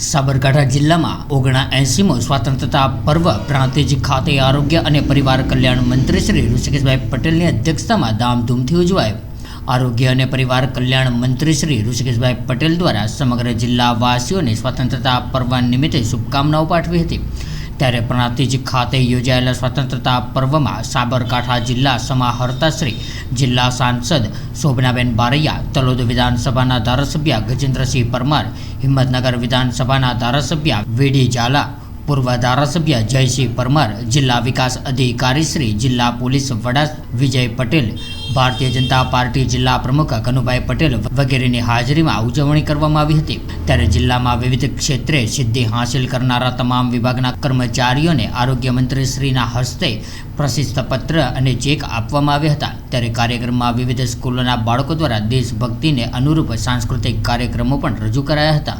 સાબરકાંઠા જિલ્લામાં ઓગણા એંસીમો સ્વતંત્રતા પર્વ પ્રાંતિજ ખાતે આરોગ્ય અને પરિવાર કલ્યાણ મંત્રી શ્રી ઋષિકેશભાઈ પટેલની અધ્યક્ષતામાં ધામધૂમથી ઉજવાયો. આરોગ્ય અને પરિવાર કલ્યાણ મંત્રી શ્રી ઋષિકેશભાઈ પટેલ દ્વારા સમગ્ર જિલ્લાવાસીઓને સ્વતંત્રતા પર્વ નિમિત્તે શુભકામનાઓ પાઠવી હતી. ત્યારે પ્રાંતિજ ખાતે યોજાયેલા સ્વતંત્રતા પર્વમાં સાબરકાંઠા જિલ્લા સમાહર્તાશ્રી, જિલ્લા સાંસદ શોભનાબેન બારૈયા, તલોદ વિધાનસભાના ધારાસભ્ય ગજેન્દ્રસિંહ પરમાર, હિંમતનગર વિધાનસભાના ધારાસભ્ય વીડી ઝાલા, પૂર્વ ધારાસભ્ય જયસિંહ પરમાર, જિલ્લા વિકાસ અધિકારી શ્રી, જિલ્લા પોલીસ વડા વિજય પટેલ ભારતીય જનતા પાર્ટી જિલ્લા પ્રમુખ કનુભાઈ પટેલ વગેરેની હાજરીમાં ઉજવણી કરવામાં આવી હતી. ત્યારે જિલ્લામાં વિવિધ ક્ષેત્રે સિદ્ધિ હાંસિલ કરનારા તમામ વિભાગના કર્મચારીઓને આરોગ્ય મંત્રી શ્રીના હસ્તે પ્રશિસ્તપત્ર અને ચેક આપવામાં આવ્યા હતા. ત્યારે કાર્યક્રમમાં વિવિધ સ્કૂલોના બાળકો દ્વારા દેશભક્તિને અનુરૂપ સાંસ્કૃતિક કાર્યક્રમો પણ રજૂ કરાયા હતા.